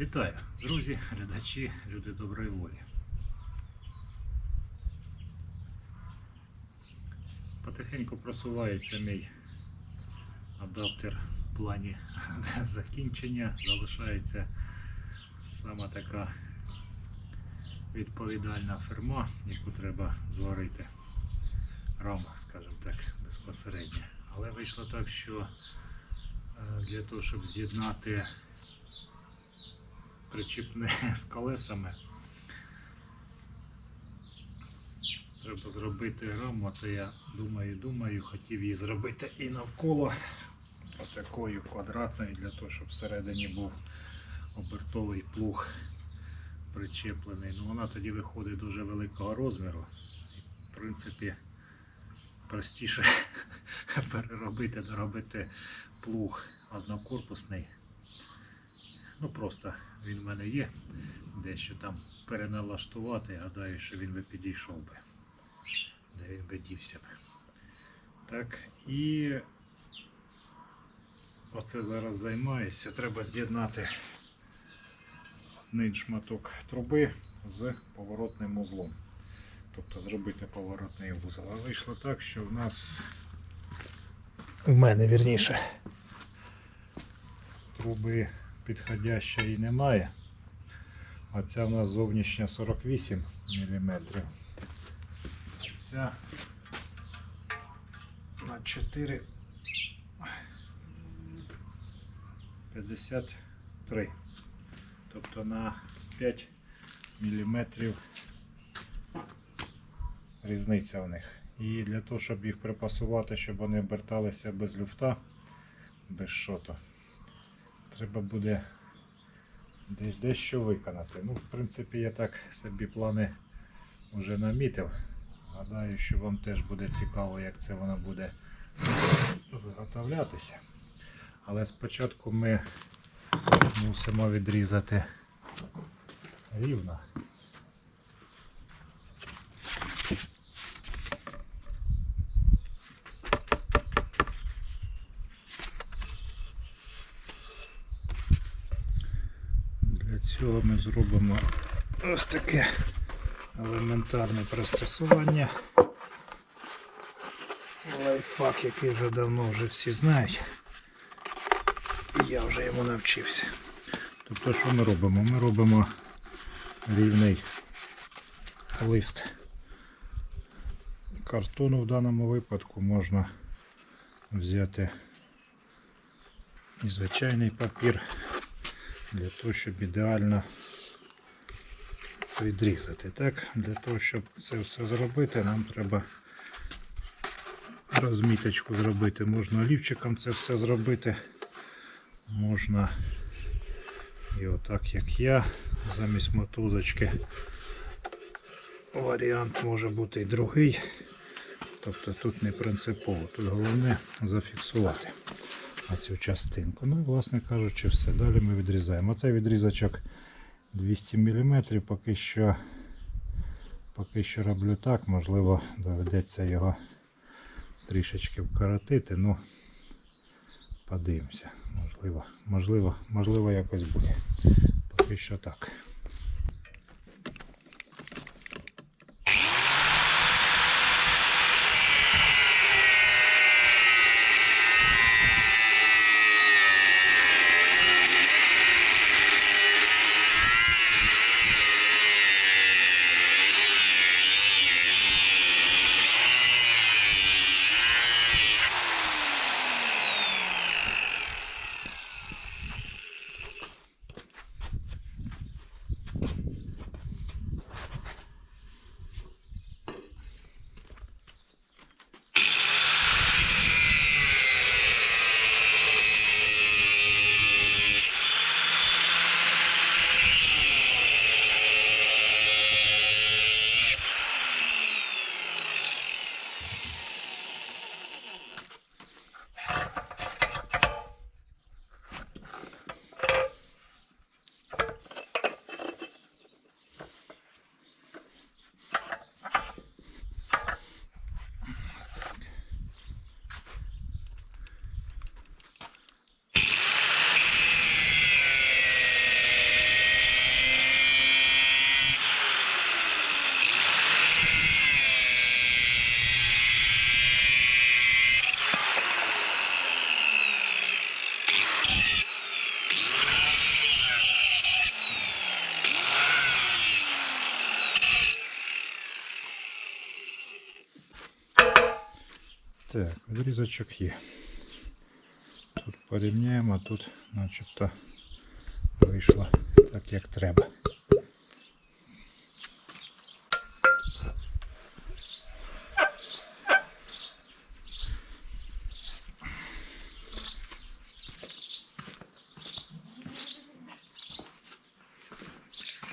Вітаю, друзі, глядачі, люди доброї волі. Потихеньку просувається мій адаптер в плані закінчення. Залишається сама така відповідальна ферма, яку треба зварити. Рама, скажімо так, безпосередньо. Але вийшло так, що е, для того, щоб з'єднати причіпне з колесами. Треба зробити раму, це я думаю, думаю, хотів її зробити і навколо отакою квадратною, для того, щоб всередині був обертовий плуг причеплений. Ну, вона тоді виходить дуже великого розміру. В принципі, простіше переробити, доробити плуг однокорпусний. Ну просто він в мене є. Дещо там переналаштувати. Гадаю, що він би підійшов би. Де він би дівся б. Так, і оце зараз займаюся. Треба з'єднати один шматок труби з поворотним узлом. Тобто зробити поворотний вузол. А вийшло так, що в нас у мене вірніше труби підходящої немає. А ця в нас зовнішня 48 мм. А ця на 4 53. Тобто на 5 мм різниця в них. І для того, щоб їх припасувати, щоб вони оберталися без люфта, без шоту, треба буде десь дещо виконати. Ну, в принципі, я так собі плани вже намітив. Гадаю, що вам теж буде цікаво, як це воно буде виготовлятися. Але спочатку ми мусимо відрізати рівно. Для цього ми зробимо ось таке елементарне пристосування. Лайфхак, який вже давно вже всі знають. Я вже йому навчився. Тобто, що ми робимо? Ми робимо рівний лист картону в даному випадку можна взяти і звичайний папір для того, щоб ідеально відрізати. Так, Для того, щоб це все зробити, нам треба розміточку зробити. Можна олівчиком це все зробити. Можна і отак, як я, замість мотузочки. Варіант може бути і другий. Тобто тут не принципово. Тут головне зафіксувати цю частинку. Ну і, власне кажучи, все. Далі ми відрізаємо. Оцей відрізочок 200 мм, поки що поки що роблю так, можливо, доведеться його трішечки вкоротити. Ну, подивимося. Можливо, можливо, можливо, якось буде. Поки що так. Так, є. Тут порівняємо, а тут начебто вийшло так, як треба.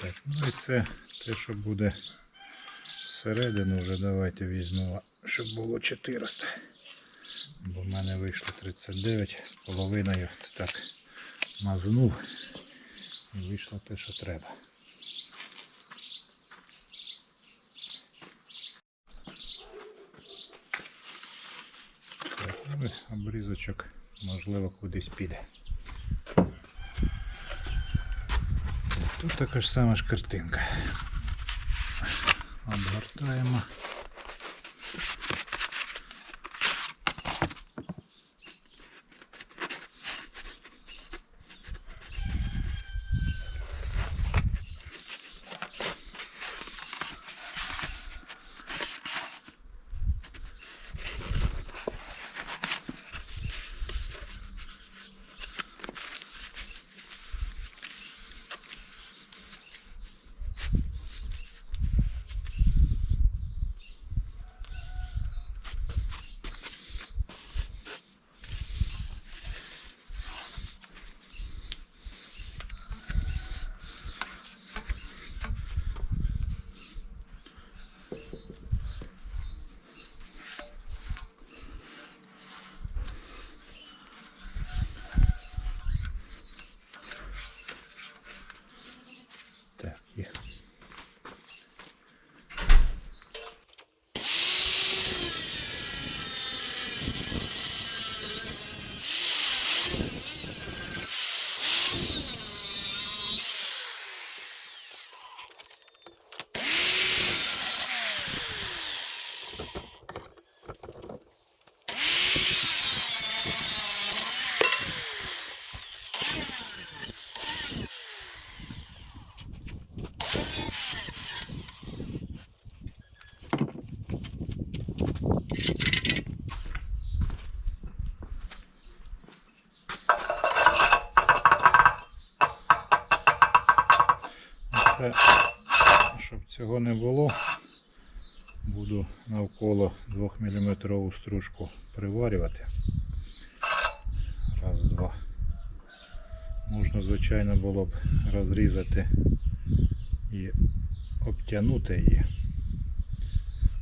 Так, ну і це те, що буде зсередини вже давайте візьмемо, щоб було 400. Бо в мене вийшло 39 з половиною. Так мазнув і вийшло те, що треба. Ну обрізочок можливо кудись піде. Тут така ж сама ж картинка. Обгортаємо. Щоб цього не було, буду навколо 2 мм стружку приварювати. Раз, два. Можна, звичайно, було б розрізати і обтягнути її,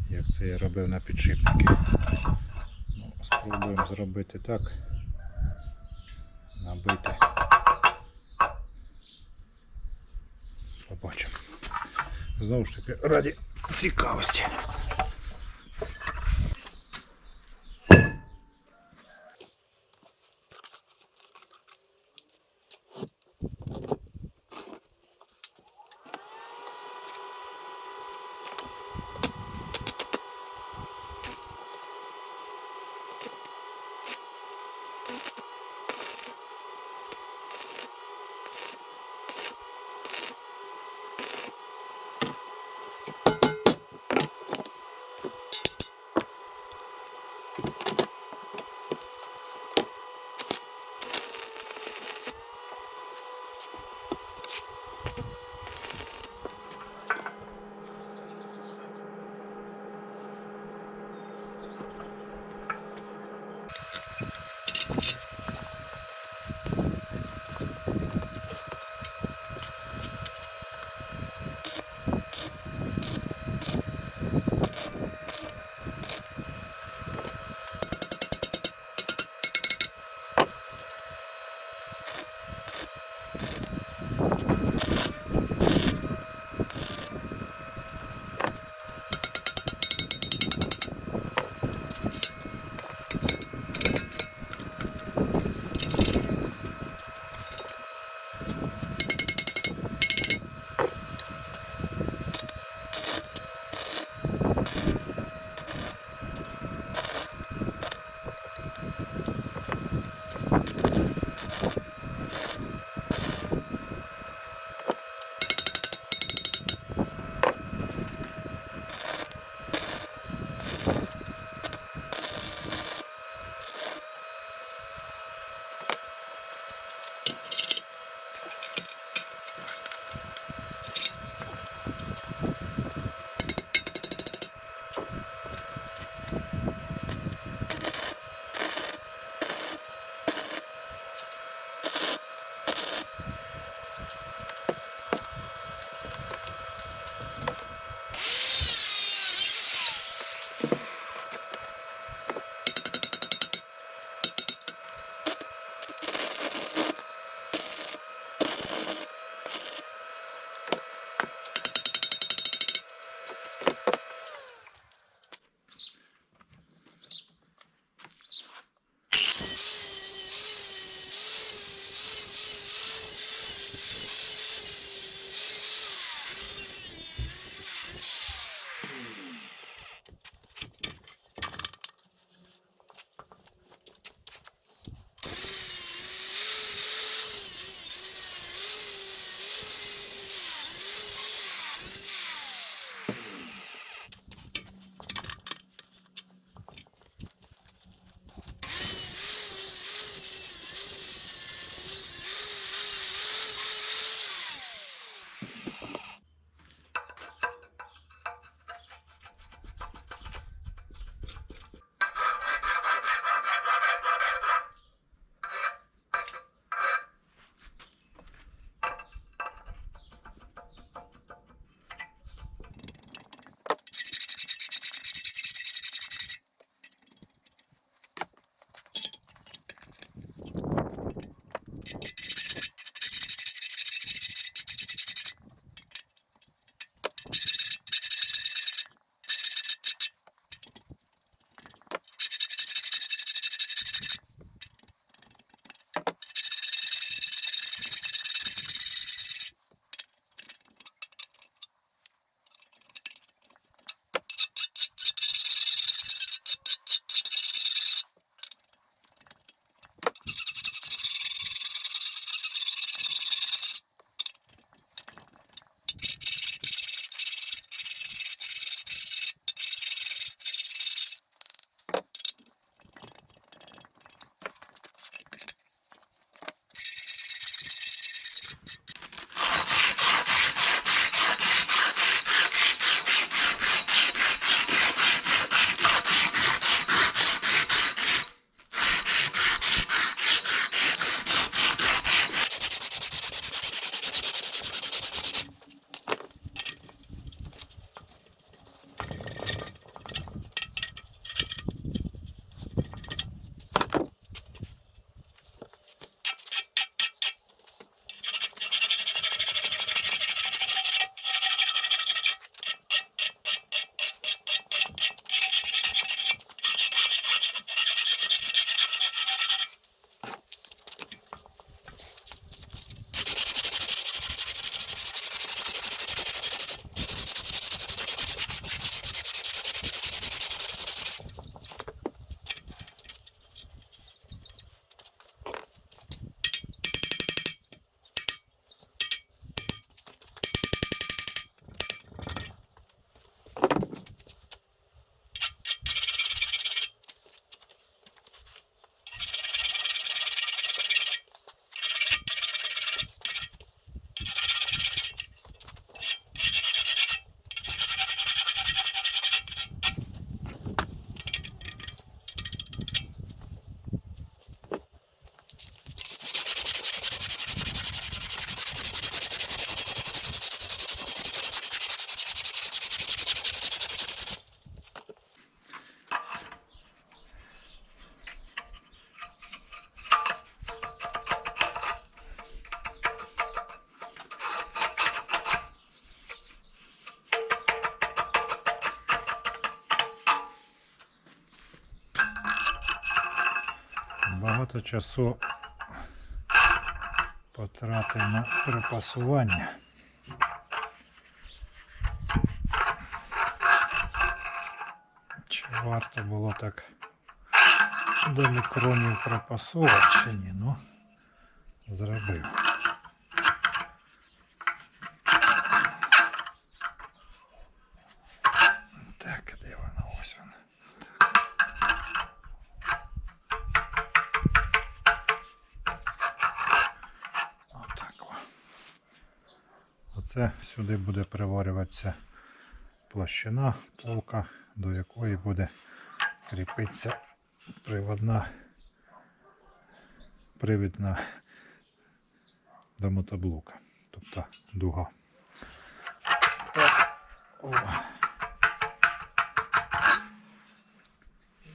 як це я робив на підшипники. Ну, спробуємо зробити так, набити. Побачимо. Знову ж таки, раді цікавості. Багато часу потратив на припасування. Чи варто було так до мікронів припасувати чи ні? Ну, зробив. Оце сюди буде приварюватися площина, полка, до якої буде кріпитися приводна привідна до мотоблока. Тобто дуга.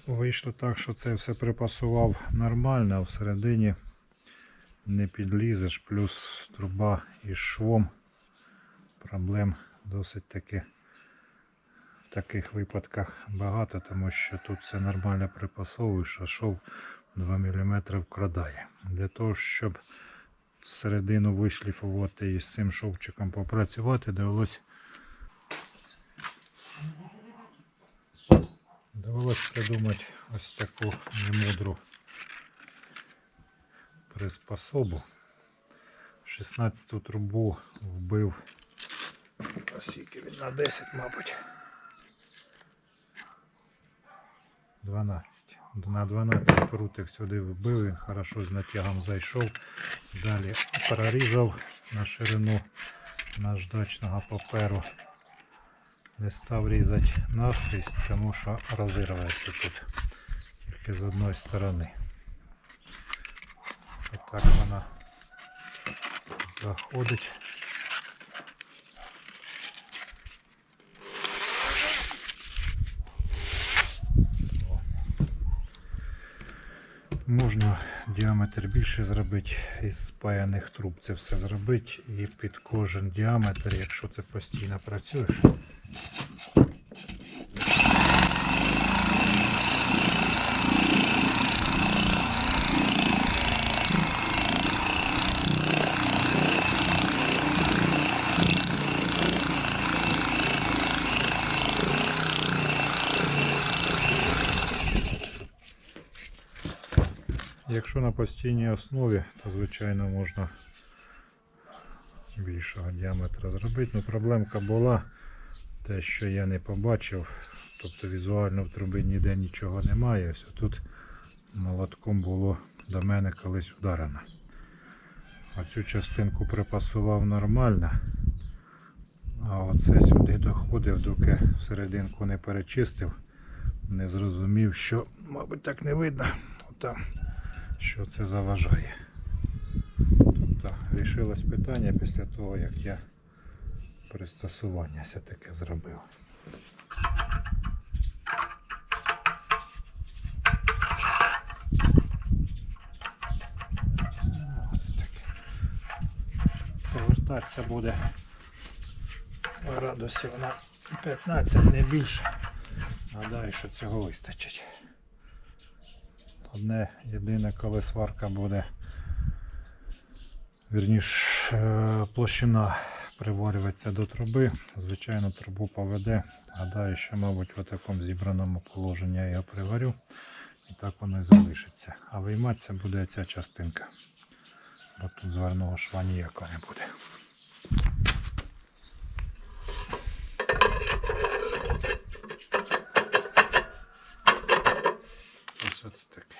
Вийшло так, що це все припасував нормально, а всередині не підлізеш, плюс труба із швом. Проблем досить таки в таких випадках багато, тому що тут все нормально припасовуєш, а шов 2 мм вкрадає. Для того, щоб всередину вишліфувати і з цим шовчиком попрацювати, довелось довелось придумати ось таку немудру приспособу. 16-ту трубу вбив. Скільки він на 10, мабуть. 12. На 12 прутик сюди вбив, він хорошо з натягом зайшов. Далі прорізав на ширину наждачного паперу. Не став різати наскрізь, тому що розірветься тут тільки з одної сторони. Отак вона заходить. Можна діаметр більше зробити із спаяних труб. Це все зробити і під кожен діаметр, якщо це постійно працюєш. Якщо на постійній основі, то звичайно можна більшого діаметра зробити. Ну проблемка була те, що я не побачив, тобто візуально в трубі ніде нічого немає. Ось тут молотком було до мене колись ударено. А цю частинку припасував нормально. А оце сюди доходив, доки всерединку не перечистив, не зрозумів, що, мабуть, так не видно. Отам що це заважає. Тобто рішилось питання після того, як я пристосування все-таки зробив. Ось таке. Повертатися буде градусів на 15, не більше. Гадаю, що цього вистачить. Одне єдине, коли сварка буде, вірніш, е, площина приварюється до труби. Звичайно, трубу поведе. Гадаю, що, мабуть, в такому зібраному положенні я його приварю. І так воно і залишиться. А вийматися буде ця частинка. Бо тут зверного шва ніякого не буде. Ось ось таке.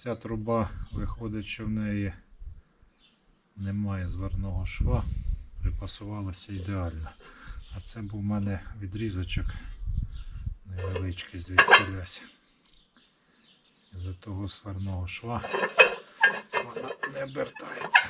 Оця труба виходить, що в неї немає зверного шва, припасувалася ідеально. А це був у мене відрізочок невеличкий звідки лясь. З-за того сварного шва вона не обертається.